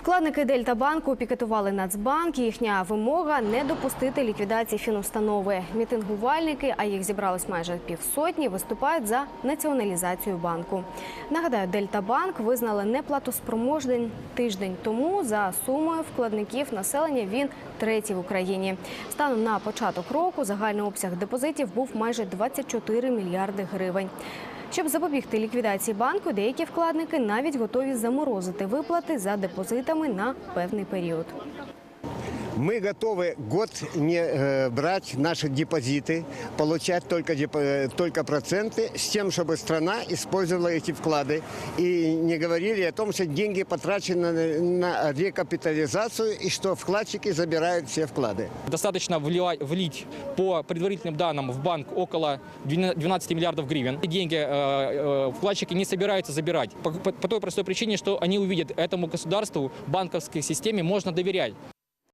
Вкладники Дельтабанку пікетували Нацбанк. Їхня вимога не допустити ліквідації фінустанови. Мітингувальники, а їх зібралось майже півсотні, виступають за націоналізацію банку. Нагадаю, Дельтабанк визнали неплатоспроможним тиждень тому. За сумою вкладників населення він третій в Україні. Станом на початок року загальний обсяг депозитів був майже 24 мільярди гривень. Щоб запобігти ліквідації банку, деякі вкладники навіть готові заморозити виплати за депозитами на певний період. Мы готовы год не э, брать наши депозиты, получать только, э, только проценты, с тем, чтобы страна использовала эти вклады. И не говорили о том, что деньги потрачены на, рекапитализацию и что вкладчики забирают все вклады. Достаточно влить по предварительным данным в банк около 12 миллиардов гривен. Деньги э, вкладчики не собираются забирать по той простой причине, что они увидят этому государству, банковской системе можно доверять.